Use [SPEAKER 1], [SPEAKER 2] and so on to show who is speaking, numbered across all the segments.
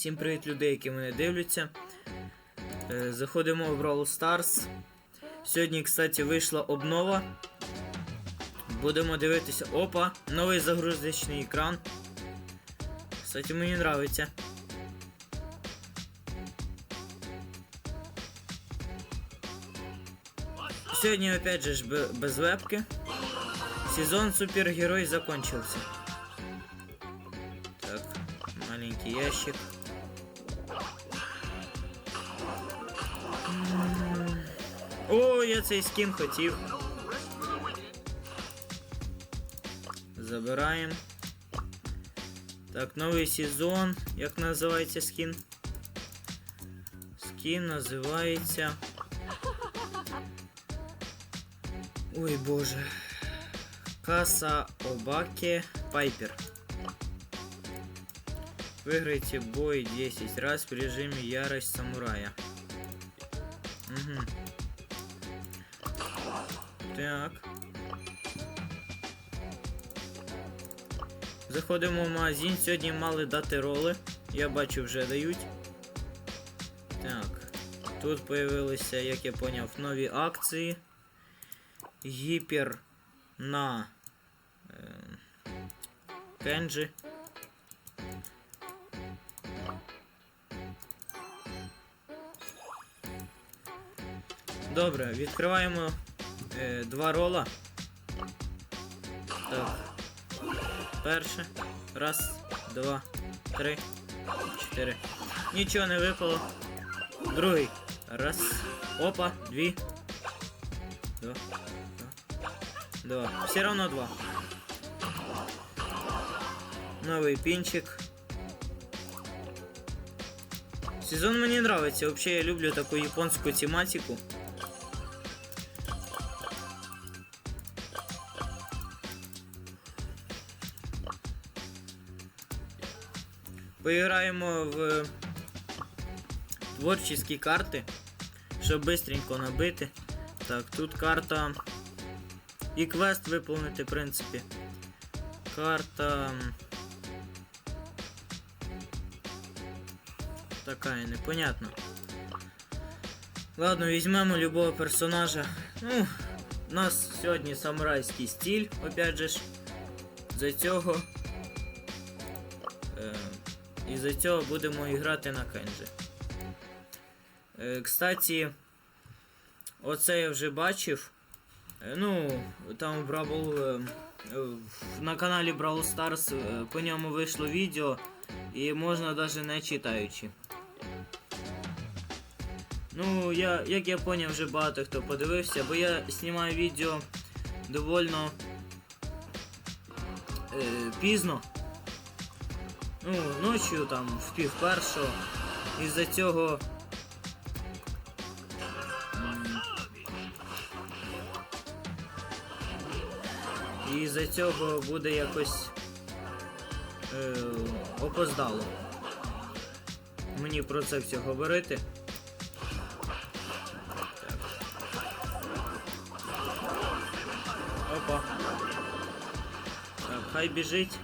[SPEAKER 1] Всім привіт, людей, які мене дивляться. Е, Заходимо в Brawl Stars. Сьогодні, кстати, вийшла обнова. Будемо дивитися. Опа, новий загрузочний екран. Кстати, мені нравиться. Сьогодні опять же ж без вебки. Сезон супергерой закончился. Так, маленький ящик. О, я цей скін хотів. Забираємо. Так, новий сезон. Як називається скін? Скін називається. Ой боже. Каса Обаке Пайпер. Выиграйте бой 10 раз в режиме Ярость Самурая. Угу. Так. Заходимо в магазин. Сьогодні мали дати роли. Я бачу, вже дають. Так. Тут появилися, як я поняв, нові акції. Гіпер на е, Кенджі. Добре, відкриваємо е, два рола. Так. Перше. Раз, два, три, чотири. Нічого не випало. Другий. Раз. Опа, дві. Два. Два. Два. Все равно два. Новый пинчик. Сезон мне нравится. Вообще я люблю такую японскую тематику. Поіграємо в творчі карти, щоб быстренько набити. Так, тут карта і квест виповнити, в принципі. Карта. м, Такая, непонятно. Ладно, візьмемо любого персонажа. Ну, у нас сьогодні самурайський стиль, опять же. За цього. І за цього будемо грати на Кенджі. Е, кстати, оце я вже бачив. Е, Ну, там е, е, на каналі Brawl Stars е, по ньому вийшло відео, і можна навіть не читаючи. Ну, я, як я поняв, вже багато хто подивився, бо я знімаю відео довольно е, пізно. Ну, ночі там в пів першого. Із-за цього. І з-за цього буде якось е, опоздало. Мені про це все говорити. Так. Опа. Так, хай біжить.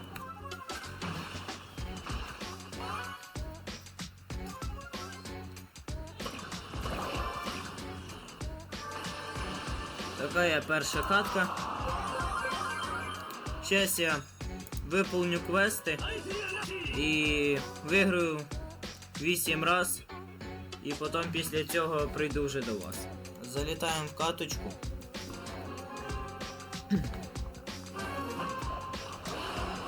[SPEAKER 1] Такая перша катка. Сейчас я виповню квести і виграю 8 раз. І потім після цього прийду вже до вас. Залітаємо в каточку.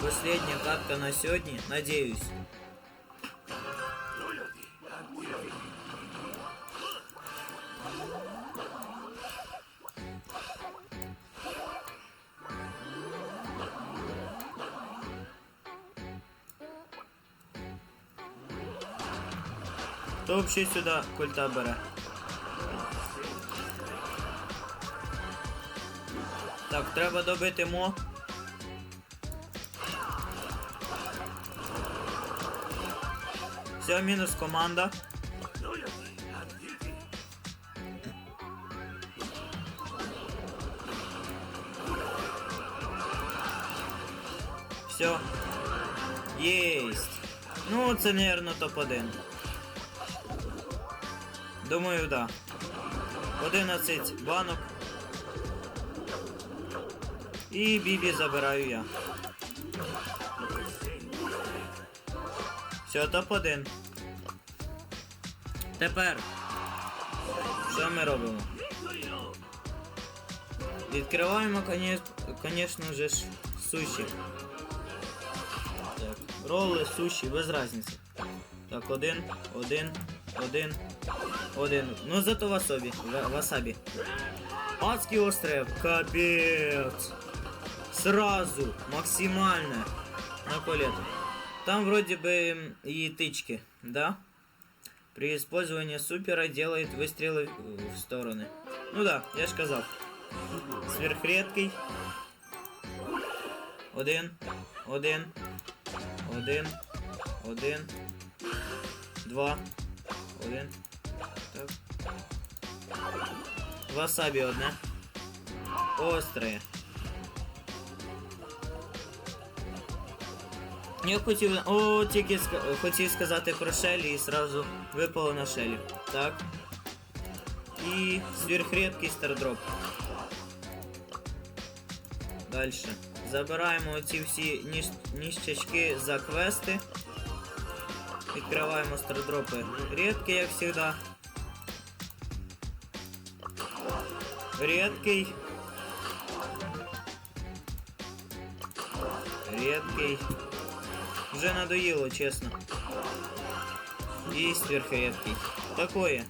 [SPEAKER 1] Последняя катка на сьогодні, надеюсь. Хто взагалі сюди культа бере? Так, треба добити мо. Все, мінус команда. Все. Єсть. Ну, це, мабуть, топ-1. Думаю, да. 11 банок. І Бібі забираю я. Все, топ-1. Тепер. Що ми робимо? Відкриваємо, звісно ж, суші. Так, роли, суші, без різниці. Так, один, один, один, один. Ну зато васобі, ва- васабі. Адський остров, капець. Сразу, максимально. На палету. Там вроде бы и тычки, да? При использовании супера делает выстрелы в стороны. Ну да, я ж казав. Сверхредкий. Один, один, один, один, два, один. Васабі одне. Остре. Я хотів. О, тільки ска- хотів сказати про Шелі і сразу випало на Шелі. Так. І сверхредкий стардроп. Дальше. Забираємо оці всі ніж... ніщачки за квести. Відкриваємо стардропи рідкі, як завжди. Рідкий. Рідкий. Вже надоїло, чесно. І сверхредкий. Такое.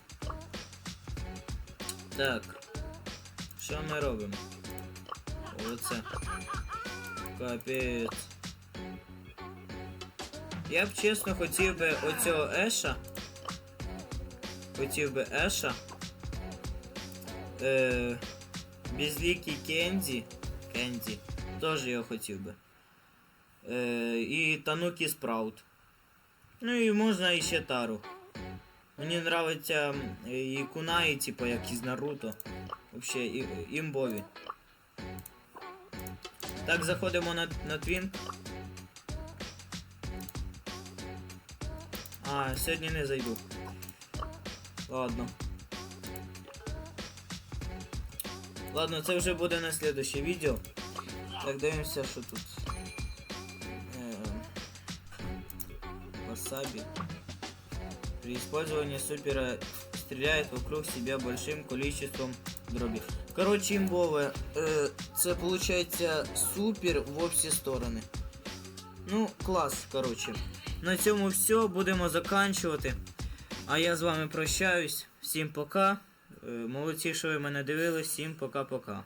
[SPEAKER 1] Так. Що ми робимо? Оце. Капець. Я б чесно хотів би оцього Еша. Хотів би Еша. Е, безликий Кенді. Кенді. Теж його хотів би. Е, і Танукі Спраут. Ну і можна іще Тару. Мені м, і Кунаї, типа як із Наруто. Вообще і, імбові. Так, заходимо на, на твін. А, сьогодні не зайду. Ладно. Ладно, це вже буде на следующее відео. Так, дивимося, що тут. Эм, Васаби. При использовании супера стреляет вокруг себя большим количеством дробей. Короче, имбове. Е, це получається супер во всі сторони. Ну, клас, короче. На цьому все, будемо заканчувати. А я з вами прощаюсь. Всім пока. Е, Молодці, що ви мене дивились. Всім пока-пока.